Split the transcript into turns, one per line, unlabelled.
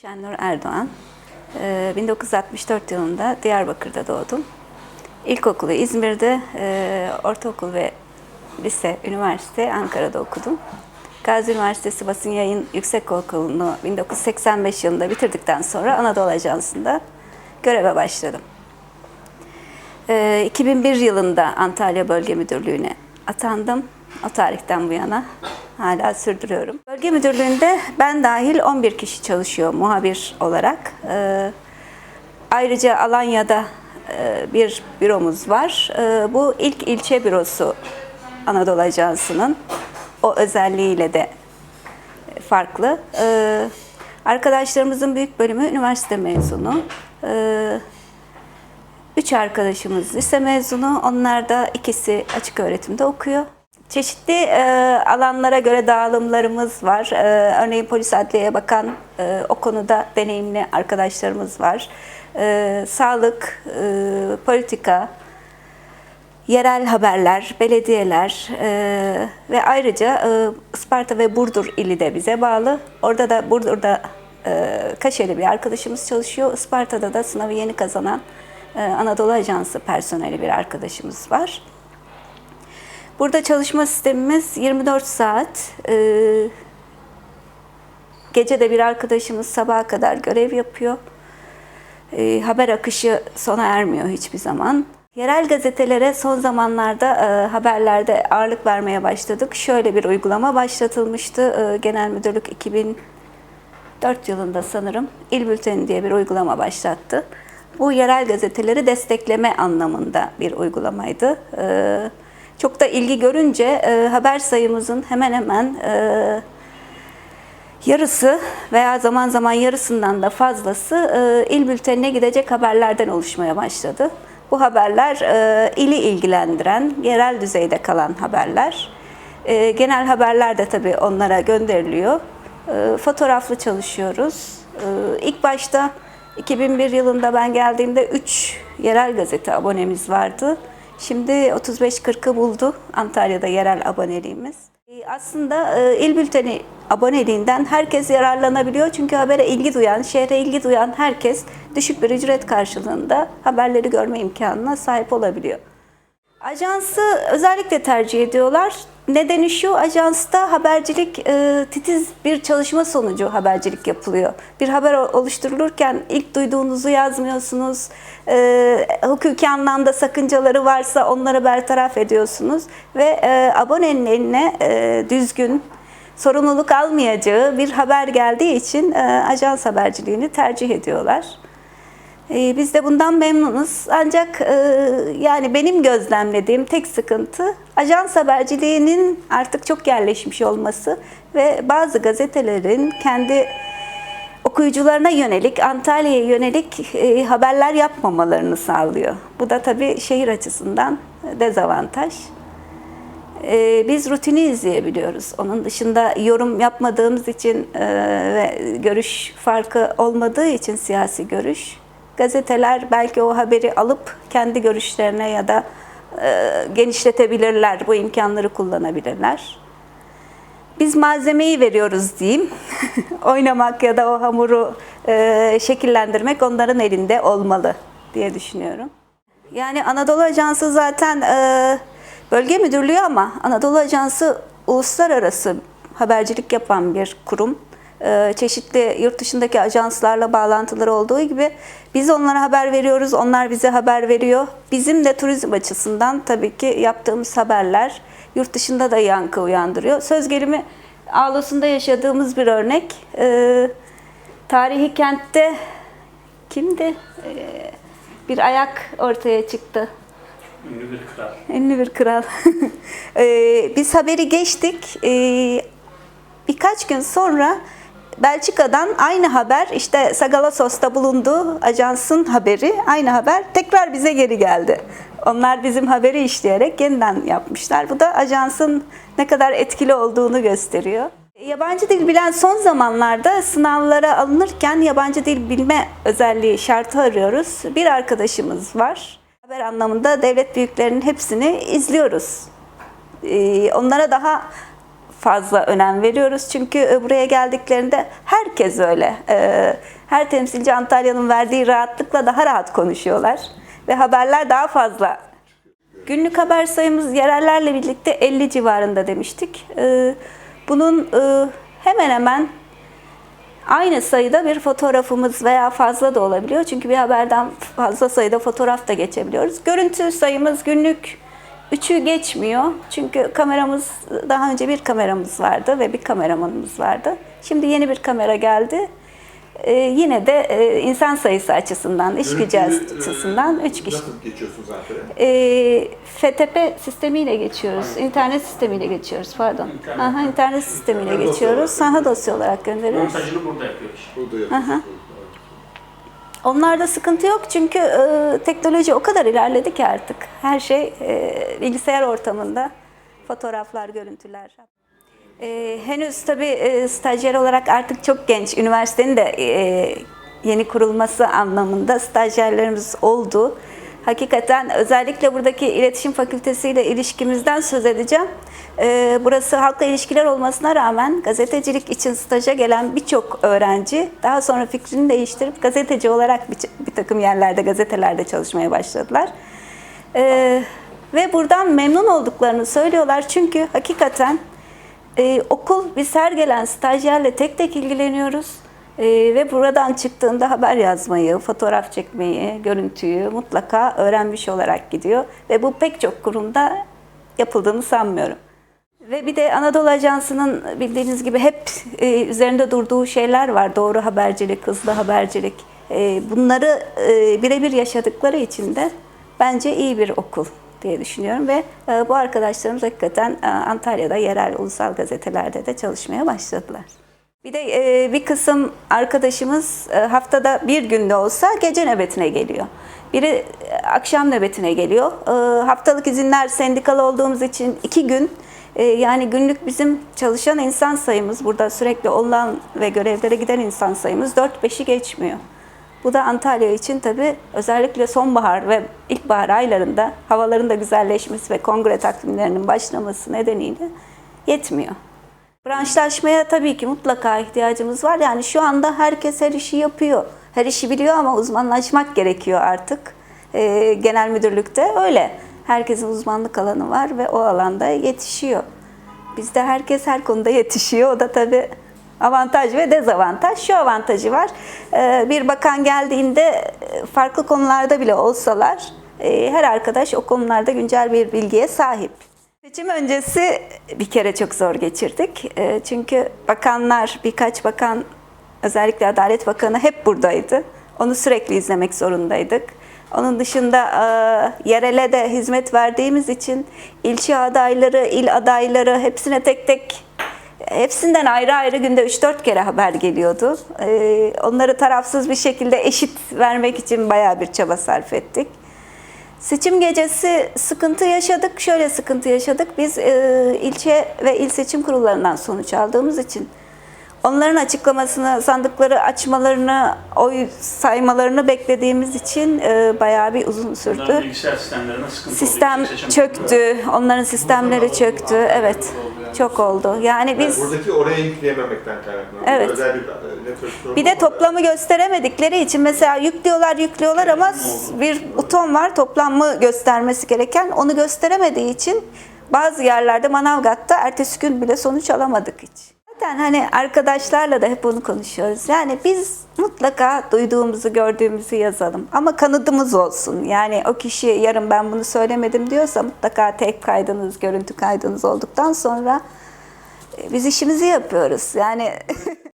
Şenur Erdoğan. Ee, 1964 yılında Diyarbakır'da doğdum. İlkokulu İzmir'de, e, ortaokul ve lise, üniversite Ankara'da okudum. Gazi Üniversitesi Basın Yayın Yüksekokulu'nu 1985 yılında bitirdikten sonra Anadolu Ajansı'nda göreve başladım. Ee, 2001 yılında Antalya Bölge Müdürlüğü'ne atandım. O tarihten bu yana hala sürdürüyorum. Bölge Müdürlüğü'nde ben dahil 11 kişi çalışıyor muhabir olarak. Ee, ayrıca Alanya'da e, bir büromuz var. Ee, bu ilk ilçe bürosu Anadolu Ajansı'nın. O özelliğiyle de farklı. Ee, arkadaşlarımızın büyük bölümü üniversite mezunu. Üç arkadaşımız lise mezunu. Onlar da ikisi açık öğretimde okuyor. Çeşitli e, alanlara göre dağılımlarımız var. E, örneğin polis adliyeye bakan e, o konuda deneyimli arkadaşlarımız var. E, sağlık, e, politika, yerel haberler, belediyeler e, ve ayrıca e, Isparta ve Burdur ili de bize bağlı. Orada da Burdur'da e, Kaşeli bir arkadaşımız çalışıyor. Isparta'da da sınavı yeni kazanan e, Anadolu Ajansı personeli bir arkadaşımız var. Burada çalışma sistemimiz 24 saat. E, gece de bir arkadaşımız sabaha kadar görev yapıyor. E, haber akışı sona ermiyor hiçbir zaman. Yerel gazetelere son zamanlarda e, haberlerde ağırlık vermeye başladık. Şöyle bir uygulama başlatılmıştı. E, Genel Müdürlük 2004 yılında sanırım İl Bülteni diye bir uygulama başlattı. Bu yerel gazeteleri destekleme anlamında bir uygulamaydı. E, çok da ilgi görünce e, haber sayımızın hemen hemen e, yarısı veya zaman zaman yarısından da fazlası e, il bültenine gidecek haberlerden oluşmaya başladı. Bu haberler e, ili ilgilendiren, yerel düzeyde kalan haberler. E, genel haberler de tabii onlara gönderiliyor. E, fotoğraflı çalışıyoruz. E, ilk başta 2001 yılında ben geldiğimde 3 yerel gazete abonemiz vardı. Şimdi 35-40'ı buldu Antalya'da yerel aboneliğimiz. E, Aslında e, il bülteni aboneliğinden herkes yararlanabiliyor. Çünkü habere ilgi duyan, şehre ilgi duyan herkes düşük bir ücret karşılığında haberleri görme imkanına sahip olabiliyor. Ajansı özellikle tercih ediyorlar. Nedeni şu, ajansta habercilik e, titiz bir çalışma sonucu habercilik yapılıyor. Bir haber oluşturulurken ilk duyduğunuzu yazmıyorsunuz. E, hukuki anlamda sakıncaları varsa onları bertaraf ediyorsunuz. Ve e, abonenin eline e, düzgün, sorumluluk almayacağı bir haber geldiği için e, ajans haberciliğini tercih ediyorlar. Ee, Biz de bundan memnunuz. Ancak e, yani benim gözlemlediğim tek sıkıntı ajans haberciliğinin artık çok yerleşmiş olması ve bazı gazetelerin kendi okuyucularına yönelik, Antalya'ya yönelik e, haberler yapmamalarını sağlıyor. Bu da tabii şehir açısından dezavantaj. Ee, biz rutini izleyebiliyoruz. Onun dışında yorum yapmadığımız için e, ve görüş farkı olmadığı için siyasi görüş, gazeteler belki o haberi alıp kendi görüşlerine ya da e, genişletebilirler, bu imkanları kullanabilirler. Biz malzemeyi veriyoruz diyeyim. Oynamak ya da o hamuru e, şekillendirmek onların elinde olmalı diye düşünüyorum. Yani Anadolu Ajansı zaten e, bölge müdürlüğü ama Anadolu Ajansı uluslararası habercilik yapan bir kurum. E, çeşitli yurt dışındaki ajanslarla bağlantıları olduğu gibi biz onlara haber veriyoruz, onlar bize haber veriyor. Bizim de turizm açısından tabii ki yaptığımız haberler yurt dışında da yankı uyandırıyor. Söz gelimi Ağlus'unda yaşadığımız bir örnek. E, tarihi kentte kimdi? E, bir ayak ortaya çıktı.
Ünlü bir kral.
Ünlü bir kral. Ee, biz haberi geçtik. Ee, birkaç gün sonra Belçika'dan aynı haber işte Sagalassos'ta bulunduğu ajansın haberi aynı haber tekrar bize geri geldi. Onlar bizim haberi işleyerek yeniden yapmışlar. Bu da ajansın ne kadar etkili olduğunu gösteriyor. Yabancı dil bilen son zamanlarda sınavlara alınırken yabancı dil bilme özelliği şartı arıyoruz. Bir arkadaşımız var. Haber anlamında devlet büyüklerinin hepsini izliyoruz. Ee, onlara daha fazla önem veriyoruz. Çünkü e, buraya geldiklerinde herkes öyle. E, Her temsilci Antalya'nın verdiği rahatlıkla daha rahat konuşuyorlar. Ve haberler daha fazla. Günlük haber sayımız yerellerle birlikte 50 civarında demiştik. E, Bunun hemen hemen aynı sayıda bir fotoğrafımız veya fazla da olabiliyor. Çünkü bir haberden fazla sayıda fotoğraf da geçebiliyoruz. Görüntü sayımız günlük 3'ü geçmiyor. Çünkü kameramız, daha önce bir kameramız vardı ve bir kameramanımız vardı. Şimdi yeni bir kamera geldi. Ee, yine de e, insan sayısı açısından, iş gücü
Görüntülü,
açısından
e,
3 kişi.
Nasıl geçiyorsunuz Ankara'ya?
Ee, FTP sistemiyle geçiyoruz. İnternet sistemiyle geçiyoruz pardon.
İnternet.
Aha, internet sistemiyle
Dosya
geçiyoruz.
olarak
Saha dosya olarak gönderiyoruz.
Montajını burada yapıyor işte.
Burada yapıyorsunuz.
Onlarda sıkıntı yok çünkü e, teknoloji o kadar ilerledi ki artık. Her şey e, bilgisayar ortamında. Fotoğraflar, görüntüler. E, henüz tabii e, stajyer olarak artık çok genç. Üniversitenin de e, yeni kurulması anlamında stajyerlerimiz oldu. Hakikaten özellikle buradaki iletişim fakültesiyle ilişkimizden söz edeceğim. E, burası halkla ilişkiler olmasına rağmen gazetecilik için staja gelen birçok öğrenci daha sonra fikrini değiştirip gazeteci olarak bir, takım yerlerde, gazetelerde çalışmaya başladılar. E, ve buradan memnun olduklarını söylüyorlar çünkü hakikaten ee, okul biz her gelen stajyerle tek tek ilgileniyoruz. Ee, ve buradan çıktığında haber yazmayı, fotoğraf çekmeyi, görüntüyü mutlaka öğrenmiş olarak gidiyor. Ve bu pek çok kurumda yapıldığını sanmıyorum. Ve bir de Anadolu Ajansı'nın bildiğiniz gibi hep e, üzerinde durduğu şeyler var. Doğru habercilik, hızlı habercilik. E, bunları e, birebir yaşadıkları için de bence iyi bir okul diye düşünüyorum. Ve e, bu arkadaşlarımız hakikaten e, Antalya'da yerel ulusal gazetelerde de çalışmaya başladılar. Bir de e, bir kısım arkadaşımız e, haftada bir günde olsa gece nöbetine geliyor. Biri e, akşam nöbetine geliyor. E, haftalık izinler sendikalı olduğumuz için iki gün e, yani günlük bizim çalışan insan sayımız burada sürekli olan ve görevlere giden insan sayımız 4-5'i geçmiyor. Bu da Antalya için tabii özellikle sonbahar ve ilkbahar aylarında havaların da güzelleşmesi ve kongre takvimlerinin başlaması nedeniyle yetmiyor. Branşlaşmaya tabii ki mutlaka ihtiyacımız var. Yani şu anda herkes her işi yapıyor. Her işi biliyor ama uzmanlaşmak gerekiyor artık. Ee, genel müdürlükte öyle. Herkesin uzmanlık alanı var ve o alanda yetişiyor. Bizde herkes her konuda yetişiyor. O da tabii avantaj ve dezavantaj. Şu avantajı var. Ee, bir bakan geldiğinde e, farklı konularda bile olsalar e, her arkadaş o konularda güncel bir bilgiye sahip. Seçim öncesi bir kere çok zor geçirdik. E, Çünkü bakanlar, birkaç bakan, özellikle Adalet Bakanı hep buradaydı. Onu sürekli izlemek zorundaydık. Onun dışında e, yerele de hizmet verdiğimiz için ilçe adayları, il adayları hepsine tek tek Hepsinden ayrı ayrı günde 3-4 kere haber geliyordu. E, Onları tarafsız bir şekilde eşit vermek için bayağı bir çaba sarf ettik. Seçim gecesi sıkıntı yaşadık. Şöyle sıkıntı yaşadık. Biz e, ilçe ve il seçim kurullarından sonuç aldığımız için onların açıklamasını, sandıkları açmalarını, oy saymalarını beklediğimiz için e, bayağı bir uzun sürdü. Sistem çöktü, onların sistemleri çöktü. Evet, çok oldu. Yani biz...
Yani buradaki oraya yükleyememekten kaynaklanıyor.
Evet.
Özel bir e,
Bir de
var.
toplamı gösteremedikleri için mesela yüklüyorlar yüklüyorlar ama bir buton var toplamı göstermesi gereken onu gösteremediği için bazı yerlerde Manavgat'ta ertesi gün bile sonuç alamadık hiç. Zaten hani arkadaşlarla da hep onu konuşuyoruz. Yani biz mutlaka duyduğumuzu, gördüğümüzü yazalım. Ama kanıtımız olsun. Yani o kişi yarın ben bunu söylemedim diyorsa mutlaka tek kaydınız, görüntü kaydınız olduktan sonra biz işimizi yapıyoruz. Yani